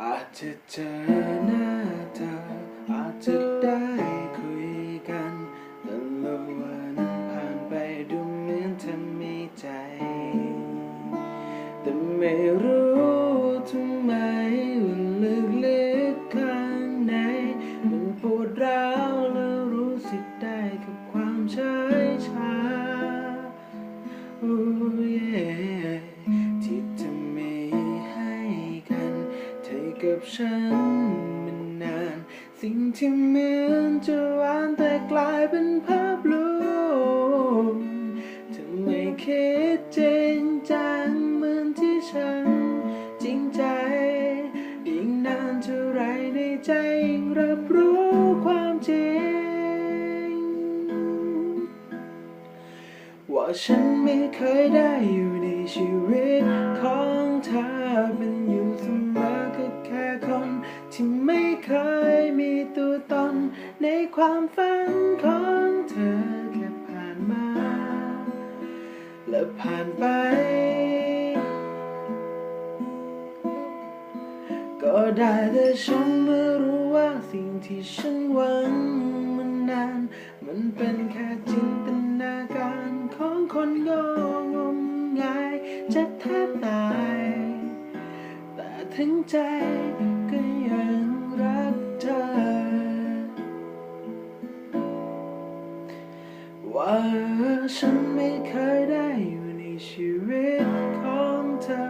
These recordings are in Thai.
อาจจะเจอหน้าเธอ กับฉันมันนาน สิ่งที่เหมือนจะหวานแต่กลายเป็นภาพลวงเธอไม่คิดจริงจังเหมือนที่ฉัน จริงใจ ยิ่งนานเท่าไรในใจยิ่งรับรู้ความจริง ว่าฉันไม่เคยได้อยู่ในชีวิตของ มีตัวตนในความฝันของเธอแค่ผ่านมา และผ่านไป ก็ได้แต่ฉันไม่อรู้ว่าสิ่งที่ฉันหวังมันนาน มันเป็นแค่จินตนาการของคนโง่งมงายจะแทบตาย แต่ถึงใจ ว่าฉันไม่เคยได้อยู่ในชีวิตของเธอ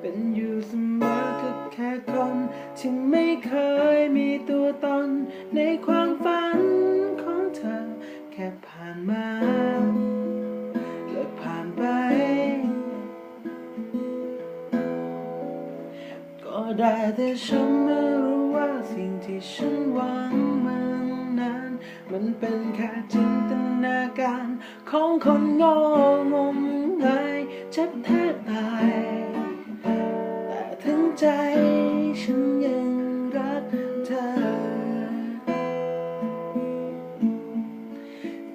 เป็นอยู่เสมอก็แค่คนที่ไม่เคยมีตัวตนในความฝันของเธอ แค่ผ่านมาและผ่านไป ก็ได้แต่ฉันไม่รู้ว่าสิ่งที่ฉันหวังมันนั้น มันเป็นแค่จิน การของคนงงงงายเจ็บแทบตาย แต่ถึงใจฉันยังรักเธอ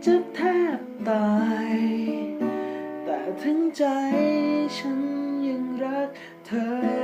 จ็บแทบตาย แต่ถึงใจฉันยังรักเธอ